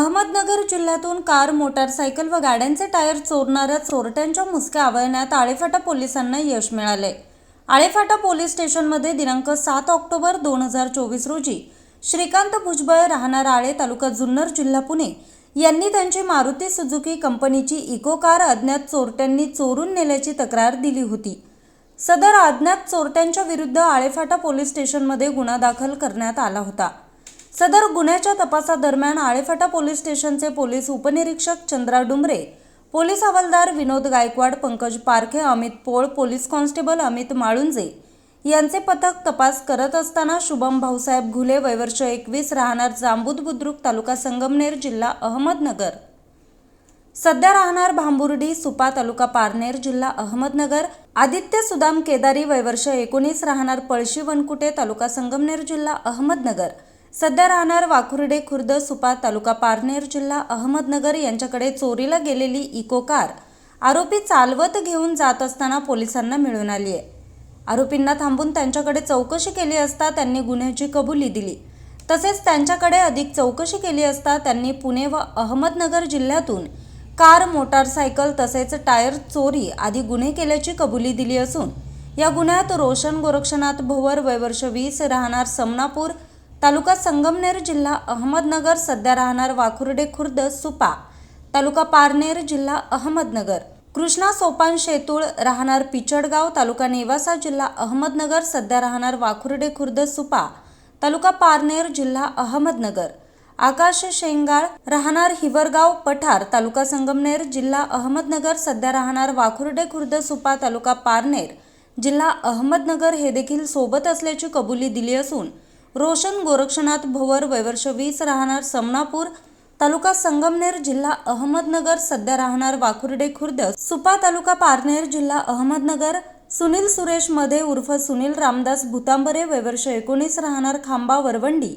अहमदनगर जिल्ह्यातून car motorcycle व गाड्यांचे टायर चोरणाऱ्या चोरट्यांच्या मुसक्या आवळण्यात आळेफाटा पोलिसांना यश मिळाले. आळेफाटा पोलीस स्टेशनमध्ये दिनांक सात ऑक्टोबर दोन हजार चोवीस रोजी श्रीकांत भुजबळ राहणार आळे तालुका जुन्नर जिल्हा पुणे यांनी त्यांची मारुती सुझुकी कंपनीची इको कार अज्ञात चोरट्यांनी चोरून नेल्याची तक्रार दिली होती. सदर अज्ञात चोरट्यांच्या विरुद्ध आळेफाटा पोलीस स्टेशनमध्ये गुन्हा दाखल करण्यात आला होता. सदर गुन्ह्याच्या तपासादरम्यान आळेफाटा पोलीस स्टेशनचे पोलीस उपनिरीक्षक चंद्रा डुमरे पोलीस हवालदार विनोद गायकवाड पंकज पारखे अमित पोळ पोलीस कॉन्स्टेबल अमित माळुंजे यांचे पथक तपास करत असताना शुभम भाऊसाहेब घुले वयवर्ष एकवीस राहणार जांबूद बुद्रुक तालुका संगमनेर जिल्हा अहमदनगर. सध्या राहणार भांबुर्डी सुपा तालुका पारनेर जिल्हा अहमदनगर. आदित्य सुदाम केदारी वयवर्ष एकोणीस राहणार पळशी वनकुटे तालुका संगमनेर जिल्हा अहमदनगर. सध्या राहणार वाखुर्डे खुर्द सुपा तालुका पारनेर जिल्हा अहमदनगर यांच्याकडे चोरीला गेलेली इको कार आरोपी चालवत घेऊन जात असताना पोलिसांना मिळून आली आहे. आरोपींना थांबून त्यांच्याकडे चौकशी केली असता त्यांनी गुन्ह्याची कबुली दिली. तसेच त्यांच्याकडे अधिक चौकशी केली असता त्यांनी पुणे व अहमदनगर जिल्ह्यातून कार मोटारसायकल तसेच टायर चोरी आदी गुन्हे केल्याची कबुली दिली असून या गुन्ह्यात रोशन गोरक्षनाथ भोवर वयवर्ष वीस राहणार समनापूर तालुका संगमनेर जिल्हा अहमदनगर सध्या राहणार वाखुर्डे खुर्द सुपा. तालुका पारनेर जिल्हा अहमदनगर. कृष्णा सोपान शेतूळ राहणार पिचडगाव. तालुका नेवासा जिल्हा अहमदनगर सध्या राहणार वाखुर्डे खुर्द सुपा. तालुका पारनेर जिल्हा अहमदनगर. आकाश शेंगाळ राहणार हिवरगाव पठार. तालुका संगमनेर जिल्हा अहमदनगर सध्या राहणार वाखुर्डे खुर्द सुपा. तालुका पारनेर जिल्हा अहमदनगर हे देखील सोबत असल्याची कबुली दिली असून रोशन गोरक्षनाथ भोवर वैवर्ष वीस राहणार समनापूर तालुका संगमनेर जिल्हा अहमदनगर सध्या राहणार वाखुर्डे खुर्द सुपा तालुका पारनेर जिल्हा अहमदनगर सुनील सुरेशमध्ये उर्फ सुनील रामदास भुतांबरे वैवर्ष एकोणीस राहणार खांबा वरवंडी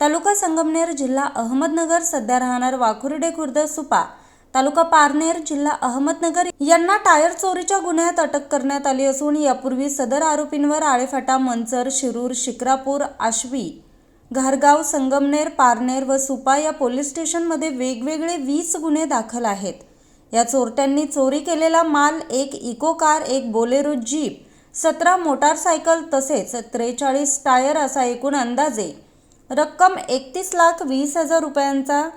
तालुका संगमनेर जिल्हा अहमदनगर सध्या राहणार वाखुर्डे खुर्द सुपा तालुका पारनेर जिल्हा अहमदनगर यांना टायर चोरीच्या गुन्ह्यात अटक करण्यात आली असून यापूर्वी सदर आरोपींवर आळेफाटा मंचर शिरूर शिक्रापूर आश्वी घारगाव संगमनेर पारनेर व सुपा या पोलीस स्टेशनमध्ये वेगवेगळे वीस गुन्हे दाखल आहेत. या चोरट्यांनी चोरी केलेला माल एक इको कार एक बोलेरो जीप सतरा मोटारसायकल तसेच त्रेचाळीस टायर असा एकूण अंदाजे रक्कम एकतीस लाख वीस हजार रुपयांचा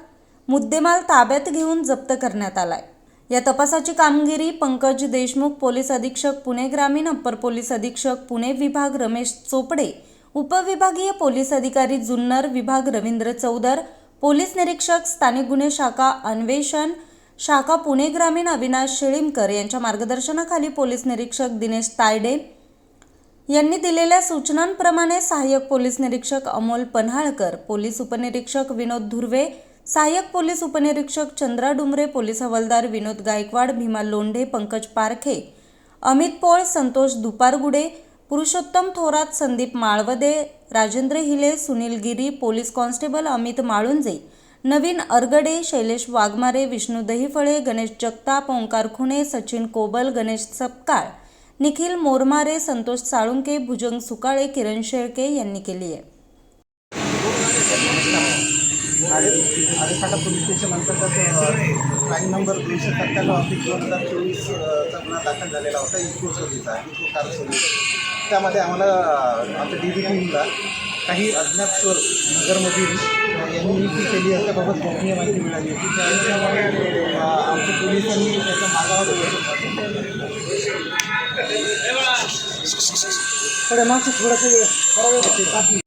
मुद्देमाल ताब्यात घेऊन जप्त करण्यात आलाय. या तपासाची कामगिरी पंकज देशमुख पोलीस अधीक्षक पुणे ग्रामीण अप्पर पोलीस अधीक्षक पुणे विभाग रमेश चोपडे उपविभागीय पोलीस अधिकारी जुन्नर विभाग रवींद्र चौदर पोलीस निरीक्षक स्थानिक गुन्हे शाखा अन्वेषण शाखा पुणे ग्रामीण अविनाश शेळीमकर यांच्या मार्गदर्शनाखाली पोलीस निरीक्षक दिनेश तायडे यांनी दिलेल्या सूचनांप्रमाणे सहाय्यक पोलीस निरीक्षक अमोल पन्हाळकर पोलीस उपनिरीक्षक विनोद धुर्वे सहाय्यक पोलीस उपनिरीक्षक चंद्रा डुमरे पोलीस हवालदार विनोद गायकवाड भीमा लोंढे पंकज पारखे अमित पोळ संतोष दुपारगुडे पुरुषोत्तम थोरात संदीप माळवदे राजेंद्र हिले सुनील गिरी पोलीस कॉन्स्टेबल अमित माळुंजे नवीन अरगडे शैलेश वाघमारे विष्णू दहीफळे गणेश जगताप ओंकार खुणे सचिन कोबल गणेश सपकाळ निखिल मोरमारे संतोष साळुंके भुजंग सुकाळे किरण शेळके यांनी केली आहे. आडे आडेफाटा पोलीस स्टेशन अंतर्गत क्राईम नंबर दोनशे सत्त्याण्णव ऑफिस दोन हजार चोवीसचा गुन्हा दाखल झालेला होता. इको चोरीचा इको कार चोरीचा त्यामध्ये आम्हाला आमच्या डी बी टीमला काही अज्ञात चोर नगरमधील यांनी ती केली असल्याबाबत गोपनीय माहिती मिळाली होती. त्यामुळे आमच्या पोलिसांनी त्याचा मागावा थोडं मागचं थोडंसं